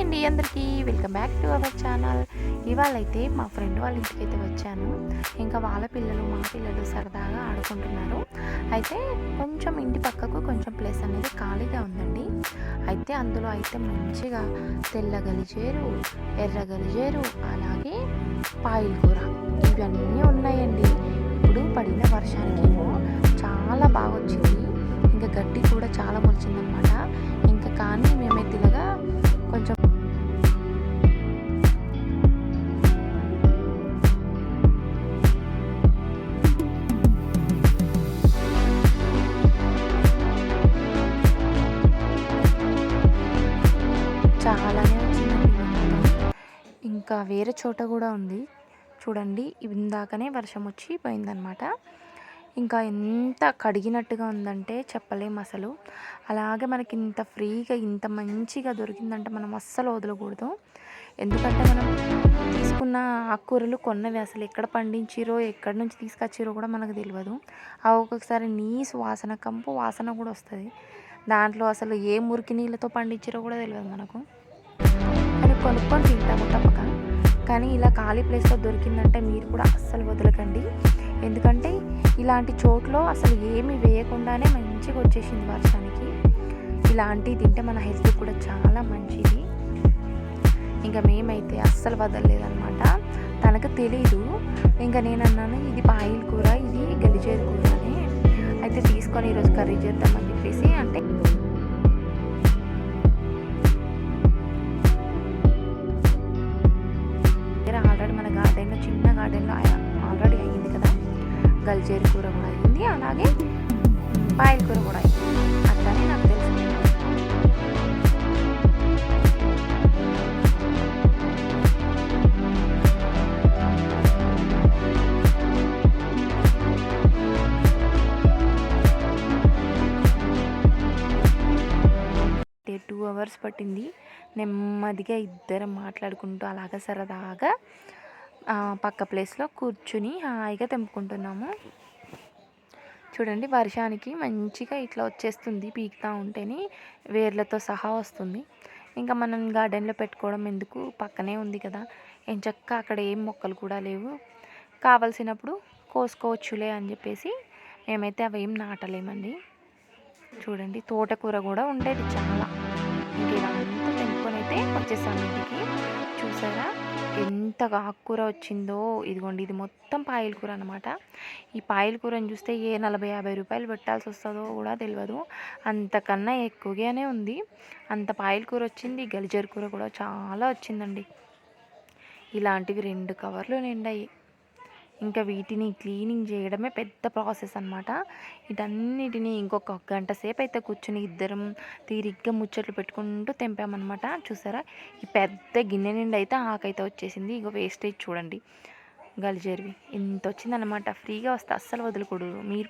అండి అందరికీ welcome back to our channel. ఇవాళ అయితే మా ఫ్రెండ్ వాళ్ళ ఇంటికి అయితే వచ్చాను. ఇంకా వాళ్ళ పిల్లలు మా పిల్లలు సరదాగా ఆడుకుంటున్నారు. అయితే కొంచెం ఇంటి పక్కకు కొంచెం ప్లేస్ అనేది ఖాళీగా ఉందండి. అయితే అందులో అయితే మంచిగా తెల్ల గలిజేరు ఎర్ర గలిజేరు అలాగే పాయిల్ కూర ఇవన్నీ ఉన్నాయండి. ఇప్పుడు పడిన వర్షానికి ఏమో చాలా బాగా వచ్చింది చాలానే వచ్చిందండి ఇంకా వేరే చోట కూడా ఉంది. చూడండి ఇందాకనే వర్షం వచ్చి పోయిందనమాట ఇంకా ఎంత కడిగినట్టుగా ఉందంటే చెప్పలేం అసలు. అలాగే మనకి ఇంత ఫ్రీగా ఇంత మంచిగా దొరికిందంటే మనం అస్సలు వదలకూడదు. ఎందుకంటే మనం తీసుకున్న ఆకుకూరలు కొన్నవి అసలు ఎక్కడ పండించిరో ఎక్కడి నుంచి తీసుకొచ్చిరో కూడా మనకు తెలియదు ఆ ఒక్కొక్కసారి నీసు వాసన కంపు వాసన కూడా వస్తుంది. దాంట్లో అసలు ఏ మురికి నీళ్ళతో పండించిరో కూడా తెలియదు మనకు. కొనుక్కొని తింటాము తప్పక. కానీ ఇలా ఖాళీ ప్లేస్లో దొరికిందంటే మీరు కూడా అస్సలు వదలకండి. ఎందుకంటే ఇలాంటి చోట్లో అసలు ఏమి వేయకుండానే మంచిగా వచ్చేసింది వర్షానికి. ఇలాంటివి తింటే మన హెల్త్ కూడా చాలా మంచిది. ఇంకా మేమైతే అస్సలు వదలలేదనమాట తనకు తెలీదు. ఇంకా నేను అన్నాను ఇది పాయిల్ కూర ఇది గలిజేరు కూర అని అయితే తీసుకొని ఈరోజు కర్రీ చేద్దామని చెప్పేసి అంటే గార్డెన్లో ఆల్రెడీ అయ్యింది కదా. గల్చేరి కూర కూడా అయ్యింది అలాగే పాయల కూర కూడా అయ్యింది. అట్లనే నాకు తెలుసు. టూ అవర్స్ పట్టింది. నెమ్మదిగా ఇద్దరం మాట్లాడుకుంటూ అలాగా సరదాగా పక్క ప్లేస్లో కూర్చుని హాయిగా తెంపుకుంటున్నాము. చూడండి వర్షానికి మంచిగా ఇట్లా వచ్చేస్తుంది పీకుతూ ఉంటేనే వేర్లతో సహా వస్తుంది. ఇంకా మనం గార్డెన్లో పెట్టుకోవడం ఎందుకు? పక్కనే ఉంది కదా. ఎంచక్క అక్కడ ఏం మొక్కలు కూడా లేవు. కావలసినప్పుడు కోసుకోవచ్చులే అని చెప్పేసి మేమైతే అవి ఏం నాటలేమండి. చూడండి తోటకూర కూడా ఉండేది చాలా. ఇంక ఇదంతా తెంపుకొని అయితే వచ్చేసాము ఇంటికి. చూసారా? ఎంత ఆకుకూర వచ్చిందో? ఇదిగోండి ఇది మొత్తం పాయల కూర అనమాట ఈ పాయల కూరని చూస్తే ఏ నలభై యాభై రూపాయలు పెట్టాల్సి వస్తుందో కూడా తెలియదు అంతకన్నా ఎక్కువగానే ఉంది. అంత పాయల కూర వచ్చింది గలిజర్ కూర కూడా చాలా వచ్చిందండి. ఇలాంటివి రెండు కవర్లు నిండాయి. ఇంకా వీటిని క్లీనింగ్ చేయడమే పెద్ద ప్రాసెస్ అనమాట వీటన్నిటిని ఇంకొక గంట సేపు అయితే కూర్చుని ఇద్దరం తీరిగ్గా ముచ్చట్లు పెట్టుకుంటూ తెంపామన్నమాట. చూసారా? ఈ పెద్ద గిన్నె నిండి అయితే ఆకైతే వచ్చేసింది. ఇక వేస్టేజ్ చూడండి. గలిజేరివి ఇంత వచ్చిందనమాట ఫ్రీగా వస్తే అస్సలు వదలకూడదు మీరు